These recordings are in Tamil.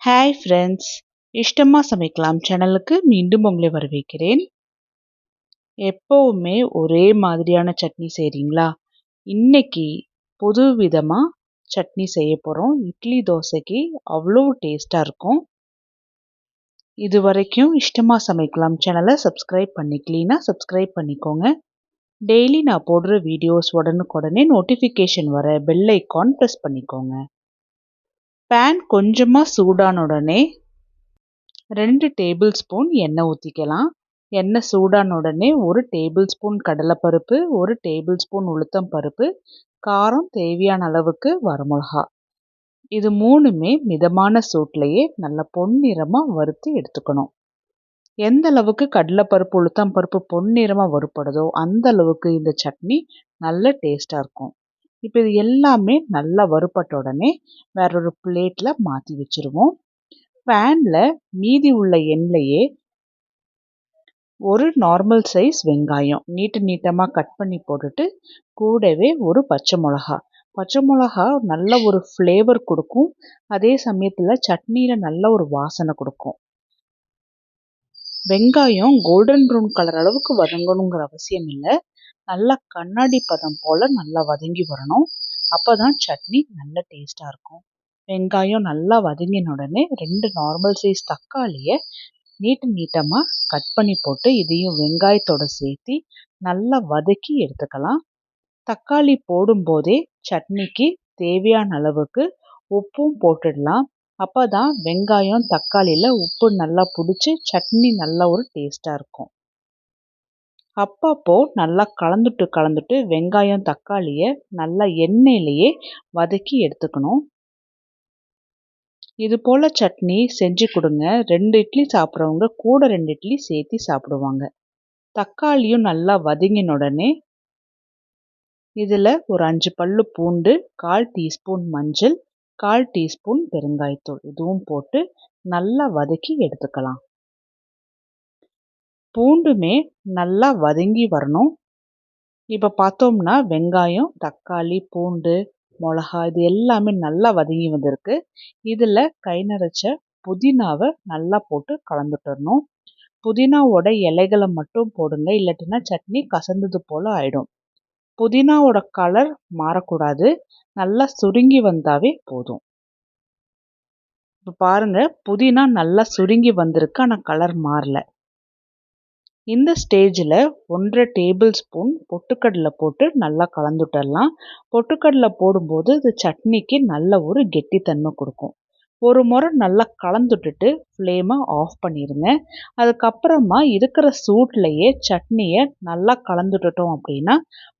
ஹாய் ஃப்ரெண்ட்ஸ் இஷ்டமாக சமைக்கலாம் சேனலுக்கு மீண்டும் உங்களை வரவேற்கிறேன். எப்போவுமே ஒரே மாதிரியான சட்னி செய்கிறீங்களா இன்னைக்கு புது விதமாக சட்னி செய்ய போகிறோம் இட்லி தோசைக்கு அவ்வளோ டேஸ்ட்டாக இருக்கும். இது வரைக்கும் இஷ்டமாக சமைக்கலாம் சேனலை சப்ஸ்கிரைப் பண்ணிக்கலீனா சப்ஸ்கிரைப் பண்ணிக்கோங்க. டெய்லி நான் போடுற வீடியோஸ் உடனுக்குடனே நோட்டிஃபிகேஷன் வர பெல் ஐக்கான் ப்ரெஸ் பண்ணிக்கோங்க. பேன் கொஞ்சமாக சூடான உடனே ரெண்டு டேபிள் ஸ்பூன் எண்ணெய் ஊற்றிக்கலாம் எண்ணெய் சூடான உடனே ஒரு டேபிள் ஸ்பூன் கடலைப்பருப்பு ஒரு டேபிள் ஸ்பூன் உளுத்தம் பருப்பு காரம் தேவையான அளவுக்கு வரமிளகா. இது மூணுமே மிதமான சூட்லேயே நல்ல பொன்னிறமாக வறுத்து எடுத்துக்கணும். எந்த அளவுக்கு கடலைப்பருப்பு உளுத்தம் பருப்பு பொன்னிறமாக வறுப்படுதோ அந்த அளவுக்கு இந்த சட்னி நல்ல டேஸ்ட்டாக இருக்கும். இப்போ இது எல்லாமே நல்லா வறுப்பட்ட உடனே வேறொரு பிளேட்டில் மாற்றி வச்சுருவோம். பேனில் மீதி உள்ள எண்ணெயே ஒரு நார்மல் சைஸ் வெங்காயம். நீட்டு நீட்டமாக கட் பண்ணி போட்டுட்டு கூடவே ஒரு பச்சை மிளகா. பச்சை மிளகா நல்ல ஒரு ஃப்ளேவர் கொடுக்கும். அதே சமயத்தில் சட்னியில் நல்ல ஒரு வாசனை கொடுக்கும். வெங்காயம் கோல்டன் ப்ரௌன் கலர் அளவுக்கு வதங்கணுங்கிற அவசியம் இல்லை. நல்லா கண்ணாடி பதம் போல் நல்லா வதங்கி வரணும். அப்போ தான் சட்னி நல்ல டேஸ்ட்டாக இருக்கும். வெங்காயம் நல்லா வதங்கின உடனே ரெண்டு நார்மல் சைஸ் தக்காளியை நீட்டு நீட்டமாக கட் பண்ணி போட்டு இதையும் வெங்காயத்தோட சேர்த்து நல்லா வதக்கி எடுத்துக்கலாம். தக்காளி போடும்போதே சட்னிக்கு தேவையான அளவுக்கு உப்பும் போட்டுடலாம். அப்போ தான் வெங்காயம் தக்காளியில் உப்பு நல்லா பிடிச்சி சட்னி நல்லா ஒரு டேஸ்ட்டாக இருக்கும். அப்பப்போ நல்லா கலந்துட்டு கலந்துட்டு வெங்காயம் தக்காளியை நல்லா எண்ணெயிலேயே வதக்கி எடுத்துக்கணும். இது போல் சட்னி செஞ்சு கொடுங்க. ரெண்டு இட்லி சாப்பிட்றவங்க கூட ரெண்டு இட்லி சேர்த்து சாப்பிடுவாங்க. தக்காளியும் நல்லா வதங்கின உடனே இதில் ஒரு அஞ்சு பல்லு பூண்டு கால் டீஸ்பூன் மஞ்சள் கால் டீஸ்பூன் பெருங்காயத்தூள். இதுவும் போட்டு நல்லா வதக்கி எடுத்துக்கலாம். பூண்டுமே நல்லா வதங்கி வரணும். இப்போ பார்த்தோம்னா வெங்காயம் தக்காளி பூண்டு மிளகா இது எல்லாமே நல்லா வதங்கி வந்திருக்கு. இதில் கை நரைச்ச புதினாவை நல்லா போட்டு கலந்துட்டுறணும். புதினாவோட இலைகளை மட்டும் போடுங்க இல்லாட்டினா சட்னி கசந்தது போல் ஆயிடும். புதினாவோட கலர் மாறக்கூடாது. நல்லா சுருங்கி வந்தாவே போதும். இப்போ பாருங்கள் புதினா நல்லா சுருங்கி வந்திருக்கு ஆனால் கலர் மாறல. இந்த ஸ்டேஜில் ஒன்றரை டேபிள் ஸ்பூன் பொட்டுக்கடலை போட்டு நல்லா கலந்துட்டரலாம். பொட்டுக்கடலை போடும்போது இது சட்னிக்கு நல்ல ஒரு கெட்டித்தன்மை கொடுக்கும். ஒரு முறை நல்லா கலந்துட்டுட்டு ஃப்ளேமை ஆஃப் பண்ணிடுங்க அதுக்கப்புறமா இருக்கிற சூட்லேயே சட்னியை நல்லா கலந்துட்டுட்டோம் அப்படின்னா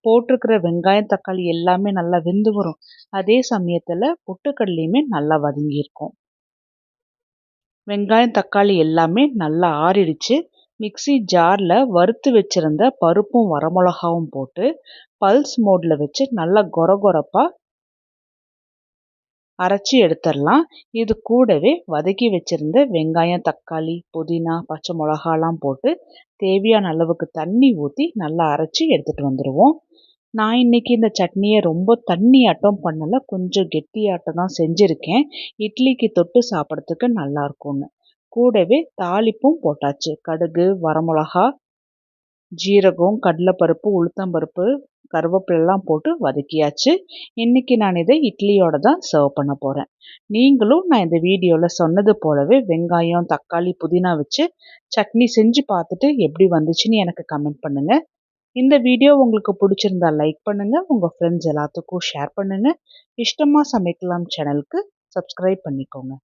போட்டிருக்கிற வெங்காயம் தக்காளி எல்லாமே நல்லா வெந்து வரும். அதே சமயத்தில் பொட்டுக்கடலையுமே நல்லா வதங்கியிருக்கும். வெங்காயம் தக்காளி எல்லாமே நல்லா ஆறிடுச்சு. மிக்சி ஜாரில் வறுத்து வச்சுருந்த பருப்பும் வரமிளகாவும் போட்டு பல்ஸ் மோடில் வச்சு நல்லா கொர கொரப்பாக அரைச்சி எடுத்துடலாம். இது கூடவே வதக்கி வச்சுருந்த வெங்காயம் தக்காளி புதினா பச்சை மிளகாலாம் போட்டு தேவையான அளவுக்கு தண்ணி ஊற்றி நல்லா அரைச்சி எடுத்துகிட்டு வந்துடுவோம் நான் இன்றைக்கி இந்த சட்னியை ரொம்ப தண்ணி ஆட்டம் பண்ணலை கொஞ்சம் கெட்டியாட்டம் தான் செஞ்சுருக்கேன். இட்லிக்கு தொட்டு சாப்பிட்றதுக்கு நல்லாயிருக்கும்னு கூடவே தாளிப்பும் போட்டாச்சு. கடுகு வரமிளகா ஜீரகம் கடலைப்பருப்பு உளுத்தம்பருப்பு கருவேப்பிலெல்லாம் போட்டு வதக்கியாச்சு. இன்றைக்கி நான் இதை இட்லியோட தான் சர்வ் பண்ண போகிறேன் நீங்களும் நான் இந்த வீடியோவில் சொன்னது போலவே வெங்காயம் தக்காளி புதினா வச்சு சட்னி செஞ்சு பார்த்துட்டு எப்படி வந்துச்சுன்னு எனக்கு கமெண்ட் பண்ணுங்கள் இந்த வீடியோ உங்களுக்கு பிடிச்சிருந்தா லைக் பண்ணுங்கள் உங்கள் ஃப்ரெண்ட்ஸ் எல்லாத்துக்கும் ஷேர் பண்ணுங்கள் இஷ்டமாக சமைக்கலாம் சேனலுக்கு சப்ஸ்கிரைப் பண்ணிக்கோங்க.